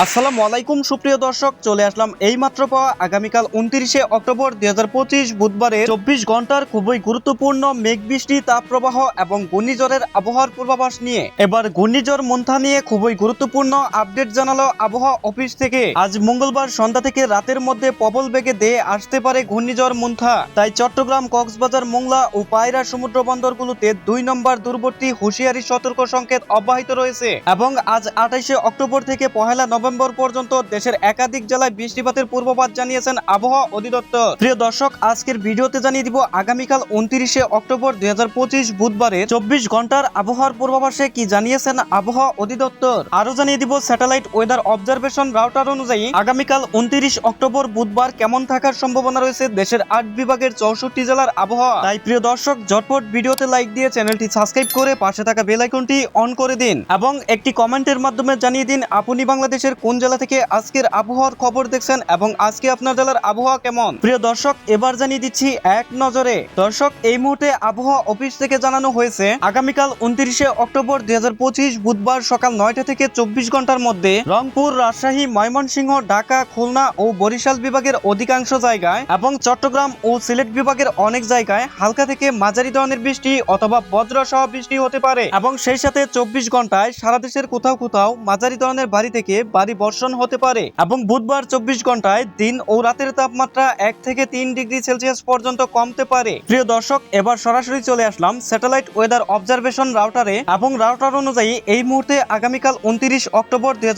আসসালামু আলাইকুম, সুপ্রিয় দর্শক, চলে আসলাম এই মাত্র পাওয়া আগামীকাল উনত্রিশে অক্টোবর দুই হাজার পঁচিশ বুধবারে চব্বিশ ঘণ্টার খুবই গুরুত্বপূর্ণ মেঘ বৃষ্টি তাপপ্রবাহ এবং ঘূর্ণিঝড়ের আবহাওয়ার পূর্বাভাস নিয়ে। এবার ঘূর্ণিঝড় মন্থা নিয়ে খুবই গুরুত্বপূর্ণ আপডেট জানালো আবহাওয়া অফিস থেকে। আজ মঙ্গলবার সন্ধ্যা থেকে রাতের মধ্যে প্রবল বেগে দেয়ে আসতে পারে ঘূর্ণিঝড় মন্থা। তাই চট্টগ্রাম, কক্সবাজার, মোংলা ও পায়রা সমুদ্র বন্দরগুলোতে দুই নম্বর দূরবর্তী হুঁশিয়ারি সতর্ক সংকেত অব্যাহত রয়েছে এবং আজ আঠাইশে অক্টোবর থেকে পহেলা নভেম্বর পর্যন্ত দেশের একাধিক জেলায় বৃষ্টিপাতের পূর্বাভাস জানিয়েছেন আবহাওয়া অধিদপ্তর। প্রিয় দর্শক, আজকের ভিডিওতে জানিয়ে দিব আগামীকাল উনত্রিশে অক্টোবর দুই বুধবারে চব্বিশ ঘণ্টার আবহাওয়ার পূর্বাভাসে কি জানিয়েছেন আবহাওয়া অধিদপ্তর? আরও জানিয়ে দিব স্যাটেলাইট ওয়েদার অবজারভেশন রাউটার অনুযায়ী আগামীকাল উনত্রিশ অক্টোবর বুধবার কেমন থাকার সম্ভাবনা রয়েছে দেশের আট বিভাগের চৌষট্টি জেলার আবহাওয়া। তাই প্রিয় দর্শক, ঝটপট ভিডিওতে লাইক দিয়ে চ্যানেলটি সাবস্ক্রাইব করে পাশে থাকা বেল আইকনটি অন করে দিন এবং একটি কমেন্টের মাধ্যমে জানিয়ে দিন আপনি বাংলাদেশের কোন জেলা থেকে আজকের আবহাওয়ার খবর দেখছেন এবং আজকে আপনার জেলার আবহাওয়া কেমন? প্রিয় দর্শক, এবার জানিয়ে দিচ্ছি এক নজরে। দর্শক, এই মুহূর্তে আবহাওয়া অফিস থেকে জানানো হয়েছে, আগামীকাল উনত্রিশে অক্টোবর দুই বুধবার সকাল নয়টা থেকে চব্বিশ ঘণ্টার মধ্যে রংপুর, রাজশাহী, ময়মনসিংহ, ঢাকা, খুলনা ও বরিশাল বিভাগের অধিকাংশ জায়গায় এবং চট্টগ্রাম ও সিলেট বিভাগের অনেক জায়গায় হালকা থেকে মাঝারি ধরনের বৃষ্টি অথবা বজ্র সহ বৃষ্টি হতে পারে। এবং সেই সাথে চব্বিশ ঘন্টায় সারা দেশের কোথাও কোথাও মাঝারি ধরনের ভারী থেকে ভারী বর্ষণ হতে পারে এবং বুধবার চব্বিশ ঘন্টায় দিন ও রাতের তাপমাত্রা এক থেকে তিন ডিগ্রি সেলসিয়াস পর্যন্ত কমতে পারে। প্রিয় দর্শক, এবার সরাসরি চলে আসলাম স্যাটেলাইট ওয়েদার অবজারভেশন রাউটারে এবং রাউটার অনুযায়ী এই মুহূর্তে আগামীকাল উনত্রিশ অক্টোবর দুই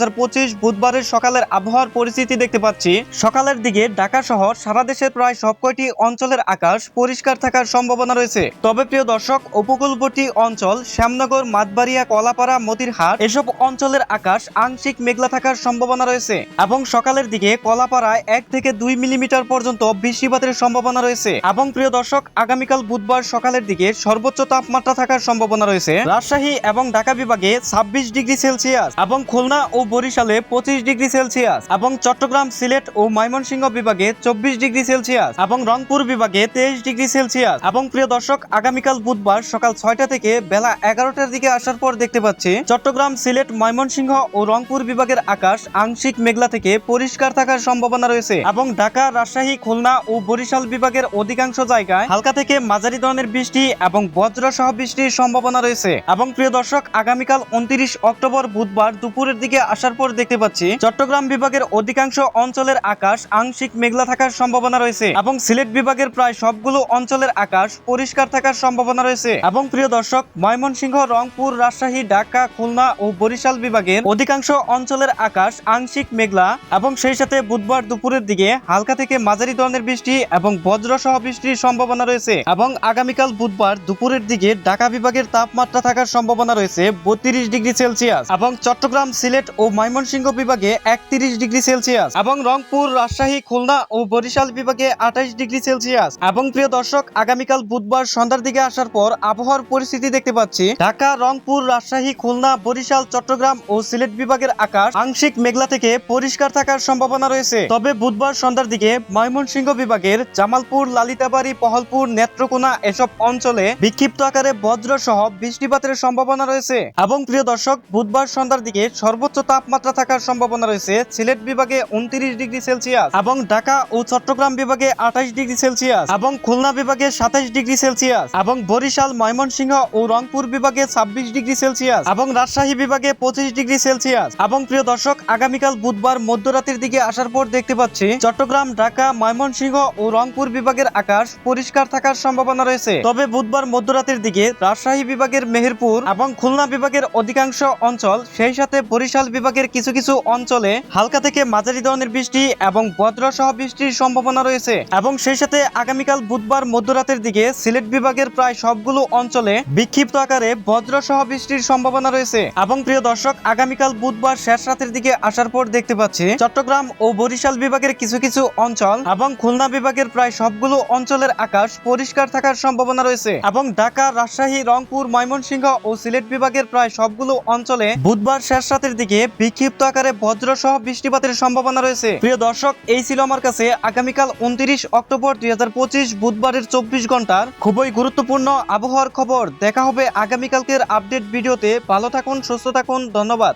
বুধবারের সকালের আবহাওয়ার পরিস্থিতি দেখতে পাচ্ছি। সকালের দিকে ঢাকা সহ সারা দেশের প্রায় সবকয়টি অঞ্চলের আকাশ পরিষ্কার থাকার সম্ভাবনা রয়েছে। তবে প্রিয় দর্শক, উপকূলবর্তী অঞ্চল, শ্যামনগর, মাতবাড়িয়া, কলাপাড়া, মতিরহাট, এসব অঞ্চলের আকাশ আংশিক মেঘলা থাকার সম্ভাবনা রয়েছে এবং সকালের দিকে কলাপাড়ায় এক থেকে দুই মিলিমিটার পর্যন্ত বৃষ্টিপাতের সম্ভাবনা রয়েছে এবং প্রিয় দর্শক, আগামীকাল বুধবার সকালের দিকে সর্বোচ্চ তাপমাত্রা থাকার সম্ভাবনা রয়েছে। রাজশাহী এবং ঢাকা বিভাগে ছাব্বিশ ডিগ্রি সেলসিয়াস এবং খুলনা ও বরিশালে পঁচিশ ডিগ্রি সেলসিয়াস এবং চট্টগ্রাম, সিলেট ও ময়মনসিংহ বিভাগে চব্বিশ ডিগ্রি সেলসিয়াস এবং রংপুর বিভাগে তেইশ ডিগ্রি সেলসিয়াস। এবং প্রিয় দর্শক, আগামীকাল বুধবার সকাল ছয়টা থেকে বেলা এগারোটার দিকে আসার পর দেখতে পাচ্ছি, চট্টগ্রাম, সিলেট, ময়মনসিংহ ও রংপুর বিভাগের আকাশ আংশিক মেঘলা থেকে পরিষ্কার থাকার সম্ভাবনা রয়েছে এবং ঢাকা রাজশাহী, খুলনা ও বরিশাল বিভাগের অধিকাংশ জায়গায় হালকা থেকে মাঝারি ধরনের বৃষ্টি এবং বজ্র সহ বৃষ্টির সম্ভাবনা রয়েছে। এবং প্রিয় দর্শক, আগামীকাল উনত্রিশ অক্টোবর বুধবার দুপুরের দিকে আসার পর দেখতে পাচ্ছি চট্টগ্রাম বিভাগের অধিকাংশ অঞ্চলের আকাশ আংশিক মেঘলা থাকার সম্ভাবনা রয়েছে এবং সিলেট বিভাগের প্রায় সবগুলো অঞ্চলের আকাশ পরিষ্কার থাকার সম্ভাবনা রয়েছে। এবং প্রিয় দর্শক, ময়মনসিংহ, রংপুর, রাজশাহী, ঢাকা, খুলনা ও বরিশাল বিভাগের অধিকাংশ অঞ্চলের আকাশ আংশিক মেঘলা এবং সেই সাথে বুধবার দুপুরের দিকে হালকা থেকে মাঝারি ধরনের বৃষ্টি এবং বজ্র সহ বৃষ্টির সম্ভাবনা রয়েছে এবং আগামীকাল বুধবার দুপুরের দিকে ঢাকা বিভাগের তাপমাত্রা থাকার সম্ভাবনা রয়েছে বত্রিশ ডিগ্রি সেলসিয়াস এবং চট্টগ্রাম, সিলেট ও ময়মনসিংহ বিভাগে একত্রিশ ডিগ্রি সেলসিয়াস এবং রংপুর, রাজশাহী, খুলনা ও বরিশাল বিভাগে আঠাইশ ডিগ্রি সেলসিয়াস এবং প্রিয় দর্শক, আগামীকাল বুধবার সন্ধ্যার দিকে আসার পর আবহাওয়ার পরিস্থিতি দেখতে পাচ্ছি। ঢাকা, রংপুর, রাজশাহী, খুলনা, বরিশাল, চট্টগ্রাম ও সিলেট বিভাগের আকাশ আংশিক মেঘলা থেকে পরিষ্কার থাকার সম্ভাবনা রয়েছে। তবে বুধবার সন্ধ্যার দিকে ময়মনসিংহ বিভাগের জামালপুর, লালিতাবাড়ি, পহলপুর, নেত্রকোনা এসব অঞ্চলে বিক্ষিপ্ত আকারে বজ্র সহ বৃষ্টিপাতের সম্ভাবনা রয়েছে। এবং প্রিয় দর্শক, বুধবার সন্ধ্যার দিকে সর্বোচ্চ তাপমাত্রা থাকার সম্ভাবনা রয়েছে সিলেট বিভাগে উনত্রিশ ডিগ্রি সেলসিয়াস এবং ঢাকা ও চট্টগ্রাম বিভাগে আঠাইশ ডিগ্রি সেলসিয়াস এবং খুলনা বিভাগে সাতাইশ ডিগ্রি সেলসিয়াস এবং বরিশাল, ময়মনসিংহ ও রংপুর বিভাগে ছাব্বিশ ডিগ্রি সেলসিয়াস এবং রাজশাহী বিভাগে পঁচিশ ডিগ্রি সেলসিয়াস। এবং প্রিয় দর্শক আগামীকাল বুধবার মধ্যরাতের দিকে আসার পর দেখতে পাচ্ছি চট্টগ্রাম, ঢাকা, ময়মনসিংহ ও রংপুর বিভাগের আকাশ পরিষ্কার থাকার সম্ভাবনা রয়েছে। তবে বুধবার মধ্যরাতের দিকে রাজশাহী বিভাগের মেহেরপুর এবং খুলনা বিভাগের অধিকাংশ অঞ্চল, সেই সাথে বরিশাল বিভাগের কিছু কিছু অঞ্চলে হালকা থেকে মাঝারি ধরনের বৃষ্টি এবং বজ্র সহ বৃষ্টির সম্ভাবনা রয়েছে। এবং সেই সাথে আগামীকাল বুধবার মধ্যরাতের দিকে সিলেট বিভাগের প্রায় সবগুলো অঞ্চলে বিক্ষিপ্ত আকারে বজ্র সহ বৃষ্টির সম্ভাবনা রয়েছে। এবং প্রিয় দর্শক, আগামীকাল বুধবার শেষ রাতের দিকে আসার পর দেখতে পাচ্ছি চট্টগ্রাম ও বরিশাল বিভাগের কিছু কিছু অঞ্চল এবং খুলনা বিভাগের প্রায় সবগুলো অঞ্চলের আকাশ পরিষ্কার থাকার সম্ভাবনা রয়েছে এবং ঢাকা, রাজশাহী, রংপুর, ময়মনসিংহ ও সিলেট বিভাগের প্রায় সবগুলো অঞ্চলে বুধবার শেষ রাতের দিকে বিক্ষিপ্ত আকারে বজ্র সহ বৃষ্টিপাতের সম্ভাবনা রয়েছে। প্রিয় দর্শক, এই ছিল আমার কাছে আগামীকাল উনত্রিশ অক্টোবর দুই হাজার পঁচিশ বুধবারের চব্বিশ ঘণ্টার খুবই গুরুত্বপূর্ণ আবহাওয়ার খবর। দেখা হবে আগামীকালকের আপডেট ভিডিওতে। ভালো থাকুন, সুস্থ থাকুন, ধন্যবাদ।